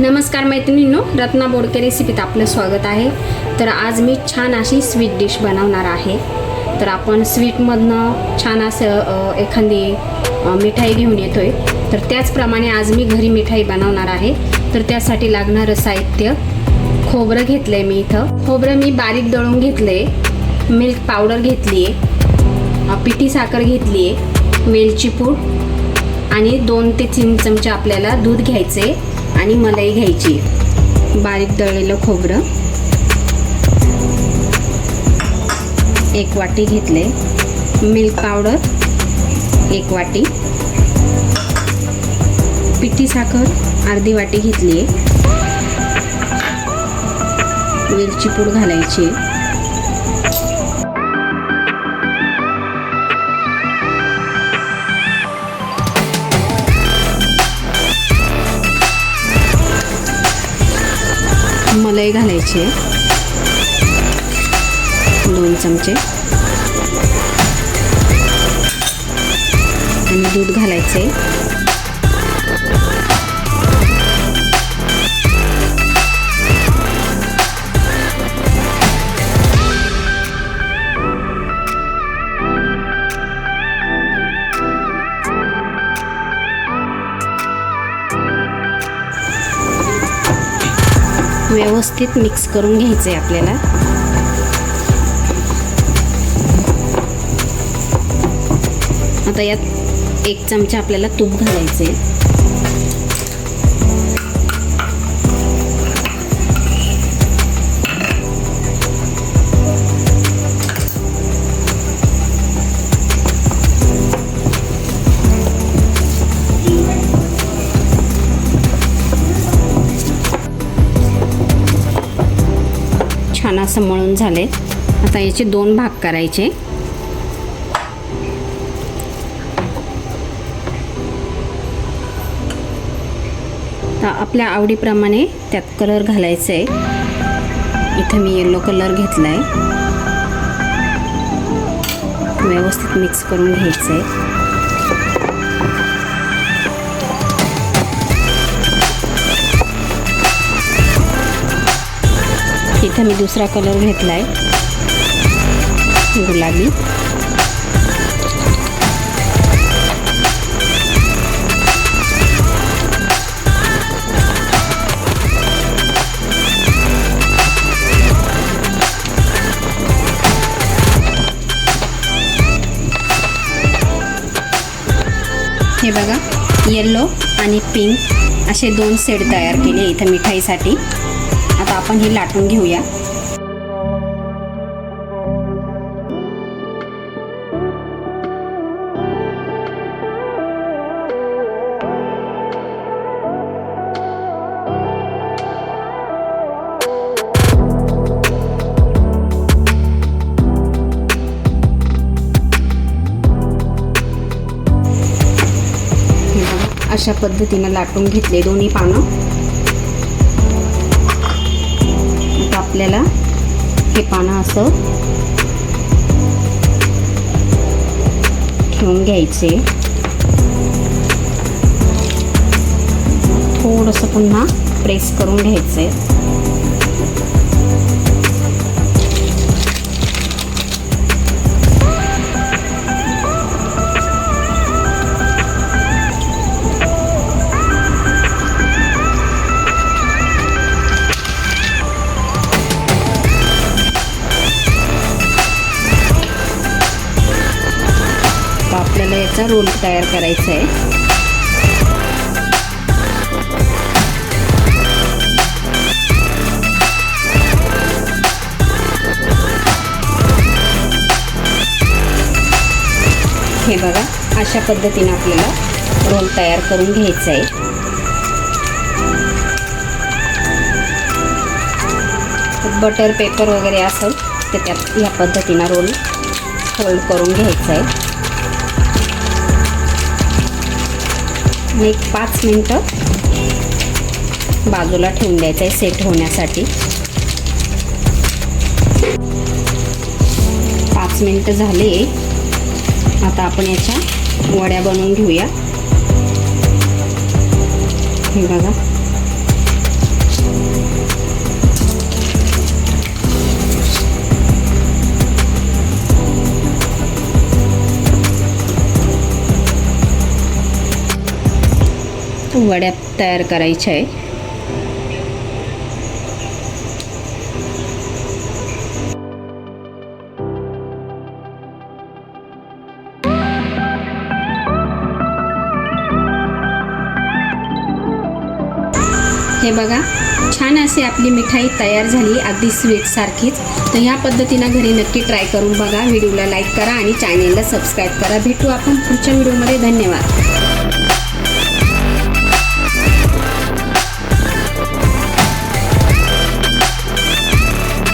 नमस्कार मैत्रिणींनो रत्ना बोडके रेसिपीत आपलं स्वागत आहे. तर आज मी छान अशी स्वीट डिश बनवणार आहे. तर आपण स्वीटमधनं छान असं एखादी मिठाई घेऊन येतो आहे तर त्याचप्रमाणे आज मी घरी मिठाई बनवणार आहे. तर त्यासाठी लागणारं साहित्य खोबरं घेतलं आहे मी इथं. खोबरं मी बारीक दळून घेतलं आहे मिल्क पावडर घेतली आहे पिठी साखर घेतली आहे वेलची पूड आणि दोन ते तीन चमचे आपल्याला दूध घ्यायचे आणि मलाई घ्यायची. बारीक दळलेलं खोबरं. एक वाटी घेतले. मिल्क पावडर एक वाटी. पिठी साखर अर्धी वाटी घेतली आहे वेलची पूड घालायची. लई घालायची. आहे दोन चमचे. आणि दूध घालायचे व्यवस्थित मिक्स करून घ्यायचं आहे आपल्याला. आता यात एक चमचा आपल्याला तूप घालायचं आहे छान असं मळून झाले. आता याचे दोन भाग करायचे. आपल्या आवडीप्रमाणे त्यात कलर घालायचा आहे इथं मी येलो कलर घेतला आहे व्यवस्थित मिक्स करून घ्यायचं आहे इथं मी दुसरा कलर घेतला आहे गुलाबी. हे बघा येल्लो आणि पिंक असे दोन सेट तयार केले इथं मिठाईसाठी. आता आपण ही लाटून घेऊया. अशा पद्धतीनं लाटून घेतले दोन्ही पानं. आपल्याला हे पानं असं ठेवून घ्यायचे. थोडंसं पुन्हा प्रेस करून घ्यायचं आहे असा रोल तयार करायचा आहे हे बघा अशा पद्धतीनं आपल्याला रोल तयार करून घ्यायचा आहे बटर पेपर वगैरे असेल तर त्यात या पद्धतीनं रोल फोल्ड करून घ्यायचा आहे आणि एक पाच मिनटं बाजूला ठेवून द्यायचं आहे सेट होण्यासाठी. पाच मिनटं झाले. आता आपण याच्या वड्या बनवून घेऊया. हे बघा. वड्या तयार करायच्या आहे. हे बघा छान अशी आपली मिठाई तयार झाली अगदी स्वीटसारखीच तर ह्या पद्धतीनं घरी नक्की ट्राय करून बघा. व्हिडिओला लाईक करा आणि चॅनेलला सबस्क्राईब करा. भेटू आपण पुढच्या व्हिडिओमध्ये. धन्यवाद.